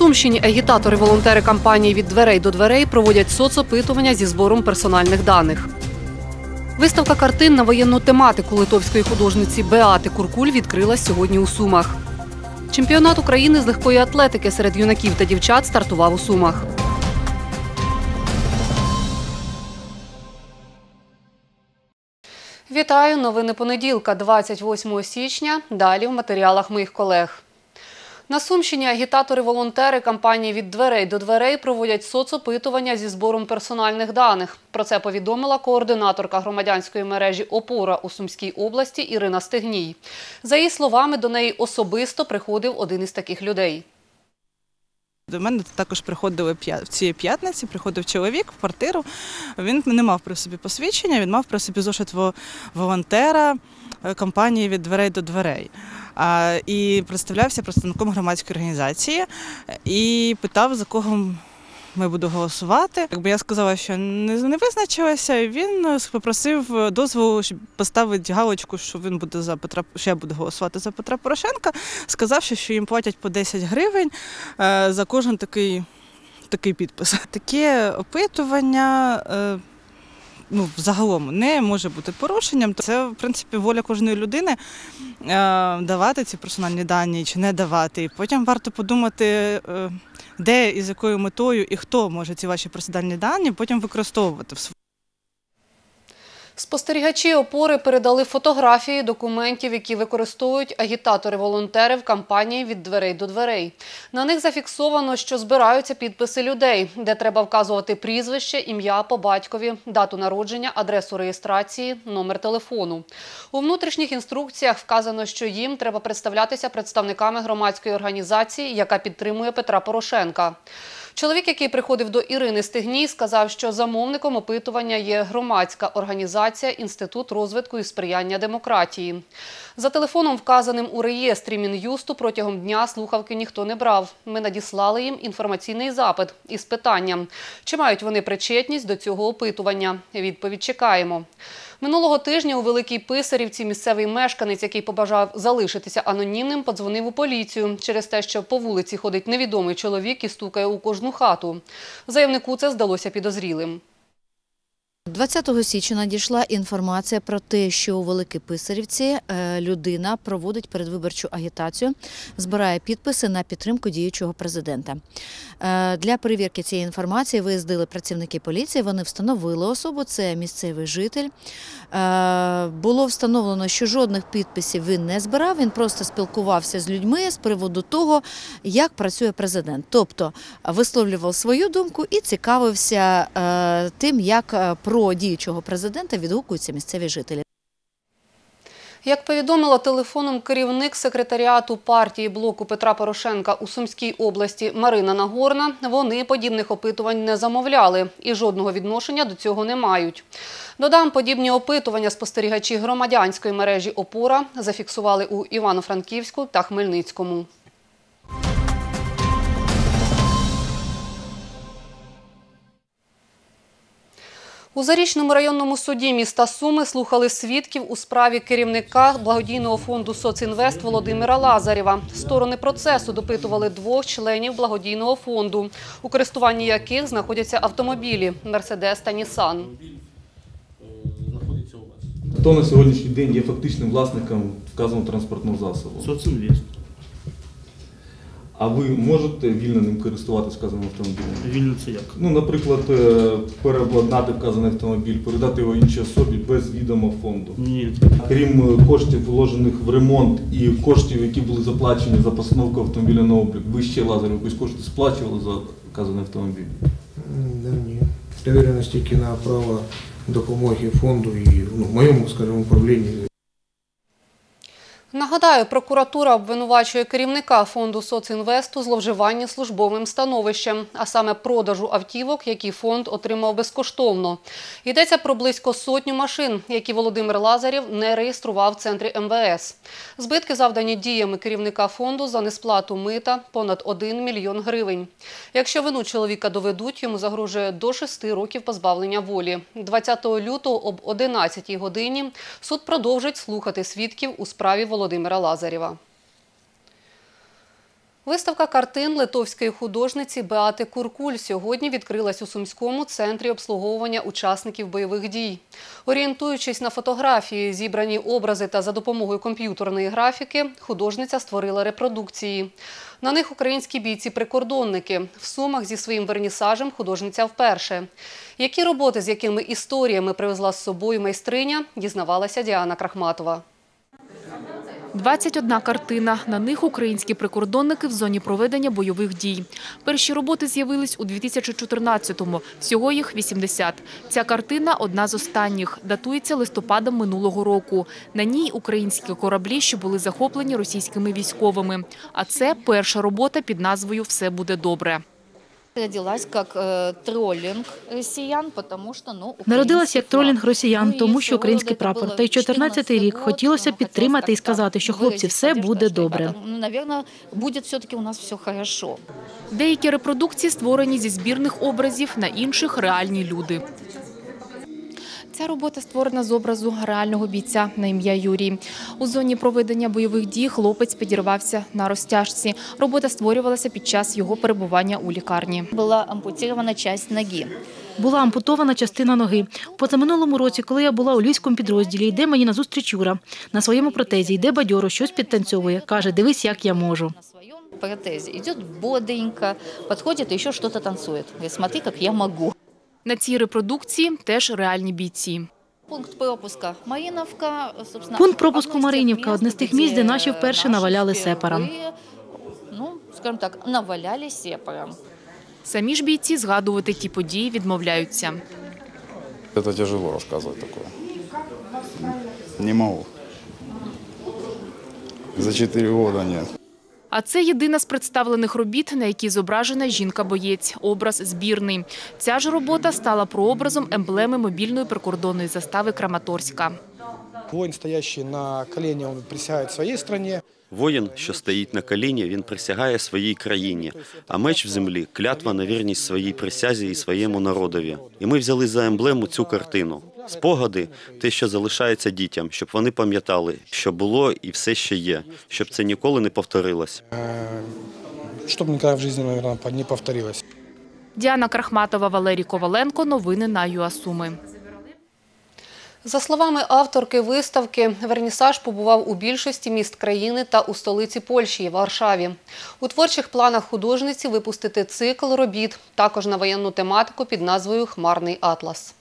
Сумщині агітатори-волонтери кампанії від дверей до дверей проводять соцопитування зі збором персональних даних. Виставка картин на воєнну тематику литовської художниці Беати Куркуль відкрилась сьогодні у Сумах. Чемпіонат України з легкої атлетики серед юнаків та дівчат стартував у Сумах. Вітаю! Новини понеділка, 28 січня. Далі в матеріалах моїх колег. На Сумщині агітатори-волонтери кампанії від дверей до дверей проводять соцопитування зі збором персональних даних. Про це повідомила координаторка громадянської мережі Опора у Сумській області Ірина Стегній. За її словами, до неї особисто приходив один із таких людей. До мене також приходили п'я- цієї п'ятниці, приходив чоловік в квартиру. Він не мав при собі посвідчення, він мав при собі зошит волонтера е, компанії від дверей до дверей. І представлявся представником громадської організації е, і питав, за кого ми буду голосувати. Якби я сказала, що не, визначилася, він е, попросив е, дозволу, щоб поставити галочку, що він буде за Петра, що я буду голосувати за Петра Порошенка, сказавши, що їм платять по 10 гривень за кожен такий, такий підпис. Таке опитування. Ну, загалом не може бути порушенням. Це, в принципі, воля кожної людини е, давати ці персональні дані чи не давати. І потім варто подумати, е, де і з якою метою і хто може ці ваші персональні дані потім використовувати в. Спостерігачі опори передали фотографії документів, які використовують агітатори-волонтери в кампанії від дверей до дверей. На них зафіксовано, що збираються підписи людей, де треба вказувати прізвище, ім'я по батькові, дату народження, адресу реєстрації, номер телефону. У внутрішніх інструкціях вказано, що їм треба представлятися представниками громадської організації, яка підтримує Петра Порошенка. Чоловік, який приходив до Ірини Стегній, сказав, що замовником опитування є громадська організація Інститут розвитку і сприяння демократії. За телефоном, вказаним у реєстрі Мін'юсту, протягом дня слухавки ніхто не брав. Ми надіслали їм інформаційний запит із питанням, чи мають вони причетність до цього опитування. Відповідь чекаємо. Минулого тижня у Великій Писарівці місцевий мешканець, який побажав залишитися анонімним, подзвонив у поліцію через те, що по вулиці ходить невідомий чоловік і стукає у кожну хату. Заявнику це здалося підозрілим. 20 січня надійшла інформація про те, що у Великій Писарівці е, людина проводить передвиборчу агітацію, збирає підписи на підтримку діючого президента. Е, Для перевірки цієї інформації виїздили працівники поліції. Вони встановили особу. Це місцевий житель. Е, Було встановлено, що жодних підписів він не збирав. Він просто спілкувався з людьми з приводу того, як працює президент. Тобто висловлював свою думку і цікавився тим, як е, про діючого президента відгукуються місцеві жителі. Як повідомила телефоном керівник секретаріату партії блоку Петра Порошенка у Сумській області Марина Нагорна, вони подібних опитувань не замовляли і жодного відношення до цього не мають. Додам, подібні опитування спостерігачі громадянської мережі «Опора» зафіксували у Івано-Франківську та Хмельницькому. У Зарічному районному суді міста Суми слухали свідків у справі керівника благодійного фонду «Соцінвест» Володимира Лазарєва. Сторони процесу допитували двох членів благодійного фонду, у користуванні яких знаходяться автомобілі «Мерседес» та «Нісан». знаходиться у вас? Хто на сьогоднішній день є фактичним власником вказаного транспортного засобу? Соцінвест. А ви можете вільно ним користуватися вказаним автомобілем? Вільно це як? Ну, наприклад, е, переобладнати вказаний автомобіль, передати його іншій особі без відома фонду. Ні. Крім е, коштів, вложених в ремонт і коштів, які були заплачені за постановку автомобіля на облік, ви ще лазер якісь кошти сплачували за вказаний автомобіль? Да ні. Довіреність тільки на право допомоги фонду і ну, в моєму, скажімо, управлінні Нагадаю, прокуратура обвинувачує керівника фонду «Соцінвест» у зловживанні службовим становищем, а саме продажу автівок, які фонд отримав безкоштовно. Йдеться про близько сотню машин, які Володимир Лазарєв не реєстрував в центрі МВС. Збитки завдані діями керівника фонду за несплату мита понад 1 мільйон гривень. Якщо вину чоловіка доведуть, йому загрожує до 6 років позбавлення волі. 20 лютого об 11 годині суд продовжить слухати свідків у справі Володимира Лазарєва. Виставка картин литовської художниці Беати Куркуль сьогодні відкрилась у Сумському центрі обслуговування учасників бойових дій. Орієнтуючись на фотографії, зібрані образи та за допомогою комп'ютерної графіки, художниця створила репродукції. На них українські бійці-прикордонники. В Сумах зі своїм вернісажем художниця вперше. Які роботи, з якими історіями привезла з собою майстриня, дізнавалася Діана Крахматова. 21 картина. На них українські прикордонники в зоні проведення бойових дій. Перші роботи з'явились у 2014-му. Всього їх 80. Ця картина – одна з останніх. Датується листопадом минулого року. На ній українські кораблі, що були захоплені російськими військовими. А це перша робота під назвою «Все буде добре». Родилась як тролінг росіян, тому що ну Народилась як тролінг росіян, Ну, тому що український прапор. Та й 14-й рік хотілося підтримати і сказати, що хлопці, все буде добре. Ну, буде все-таки у нас все хорошо. Деякі репродукції створені зі збірних образів, на інших – реальні люди. Ця робота створена з образу реального бійця на ім'я Юрій. У зоні проведення бойових дій хлопець підірвався на розтяжці. Робота створювалася під час його перебування у лікарні. Була ампутирована часть ноги. Була ампутована частина ноги. Позаминулому році, коли я була у львівському підрозділі, йде мені назустріч Юра. На своєму протезі йде бадьоро, щось підтанцьовує. Каже, дивись, як я можу. На идет бодренько, подходит и еще что-то танцует. Говорит, смотри, как я могу. На цій репродукції теж реальні бійці. Пункт пропуска Маріновка, собственно. Пункт пропуску одно из тех Маринівка – одне з тих місць, де наші вперше наваляли сепарам. впервые, Ну, скажем так, наваляли сепарам. Самі ж бійці згадувати ті події відмовляються. Это тяжело рассказывать такое. Не могу. За четыре года нет. А це єдина з представлених робіт, на якій зображена жінка-боєць. Образ збірний. Ця ж робота стала прообразом емблеми мобільної прикордонної застави Краматорська. Воин, стоящий на колене, он присягает своей стране. Воїн, що стоїть на коліні, він присягає своїй країні, а меч в землі – клятва на вірність своїй присязі і своєму народові. І ми взяли за емблему цю картину. Спогади – те, що залишається дітям, щоб вони пам'ятали, що було і все ще є, щоб це ніколи не повторилось. Чтобы никогда в жизни, наверное, не повторилось. Діана Крахматова, Валерій Коваленко. Новини на ЮАСуми. За словами авторки виставки, вернісаж побував у більшості міст країни та у столиці Польщі – Варшаві. У творчих планах художниці випустити цикл робіт, також на воєнну тематику під назвою Хмарний атлас.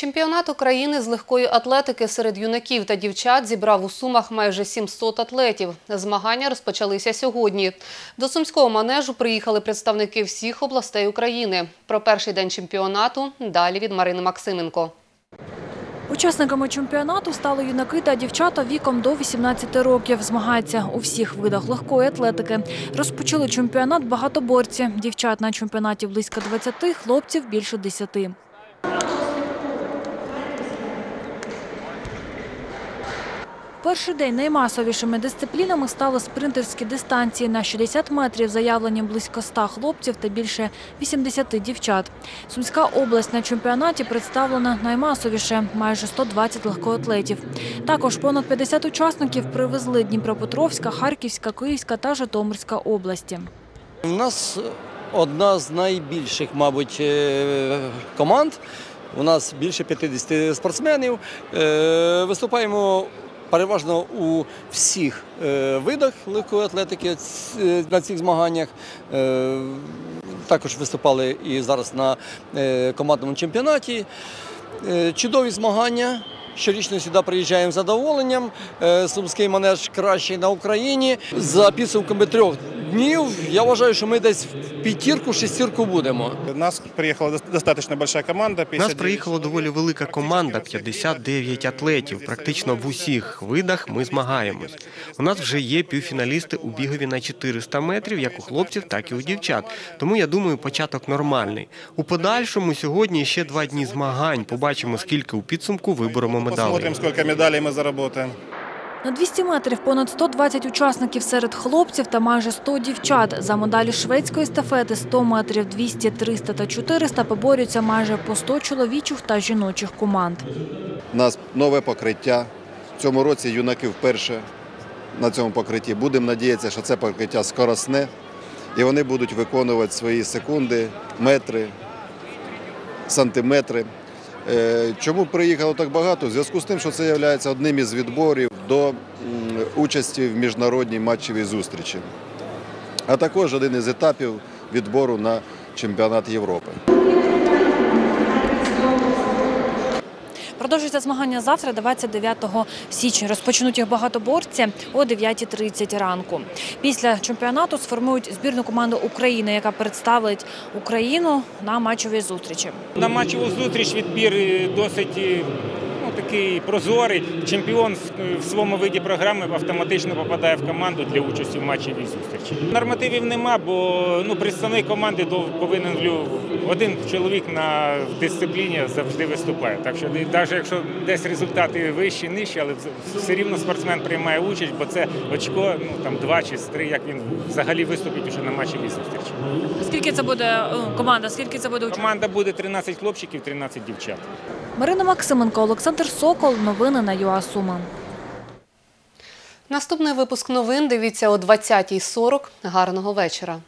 Чемпіонат України з легкої атлетики серед юнаків та дівчат зібрав у Сумах майже 700 атлетів. Змагання розпочалися сьогодні. До Сумського манежу приїхали представники всіх областей України. Про перший день чемпіонату далі від Марини Максименко. Учасниками чемпіонату стали юнаки та дівчата віком до 18 років. Змагаються у всіх видах легкої атлетики. Розпочали чемпіонат багатоборці. Дівчат на чемпіонаті близько 20, хлопців більше 10. Перший день наймасовішими дисциплінами стали спринтерські дистанції. На 60 метрів заявлені близько 100 хлопців та більше 80 дівчат. Сумська область на чемпіонаті представлена наймасовіше – майже 120 легкоатлетів. Також понад 50 учасників привезли Дніпропетровська, Харківська, Київська та Житомирська області. У нас одна з найбільших, мабуть, е, команд. У нас більше 50 спортсменів. Е, Виступаємо переважно у всіх е, видах легкої атлетики на цих змаганнях. Е, Також виступали і зараз на е, командному чемпіонаті. Е, Чудові змагання. Щорічно сюди приїжджаємо з задоволенням. Е, Сумський манеж кращий на Україні. За підсумками трьох днів я вважаю, що ми десь в п'ятірку, шестірку будемо. Нас приїхала дос- достатньо большая команда. У нас приїхала доволі велика команда, 59 атлетів. Практично в усіх видах ми змагаємось. У нас вже є півфіналісти у бігові на 400 метрів, як у хлопців, так і у дівчат. Тому я думаю, початок нормальний. У подальшому сьогодні ще два дні змагань. Побачимо, скільки у підсумку виберемо медалей. Посмотрим, сколько медалей мы заработаем. На 200 метрів понад 120 учасників серед хлопців та майже 100 дівчат. За медалі шведської естафети 100 метрів, 200, 300 та 400 поборються майже по 100 чоловічих та жіночих команд. У нас нове покриття. В цьому році юнаки вперше на цьому покритті. Будемо надіятися, що це покриття скоросне, і вони будуть виконувати свої секунди, метри, сантиметри. Е, Чому приїхало так багато? В зв'язку з тим, що це є одним із відборів до участі в міжнародній матчевій зустрічі, а також один із етапів відбору на чемпіонат Європи. Продовжується змагання завтра, 29 січня. Розпочнуть їх багатоборці о 9.30 ранку. Після чемпіонату сформують збірну команду України, яка представить Україну на матчовій зустрічі. На матчову зустріч відбір е, досить е, ну, такий прозорий. Чемпіон в- своєму виді програми автоматично попадає в команду для участі в матчевій зустрічі. Нормативів нема, бо ну, представник команди повинен один чоловік на дисципліні завжди виступає. Так що навіть якщо десь результати вищі, нижчі, але все рівно спортсмен приймає участь, бо це очко, ну там два чи три, як він взагалі виступить уже на матчевій зустрічі. Скільки це буде команда? Скільки це буде Команда буде 13 хлопчиків, 13 дівчат. Марина Максименко, Олександр Сокол. Новини на ЮАСума. Наступний випуск новин дивіться о 20.40. Гарного вечора.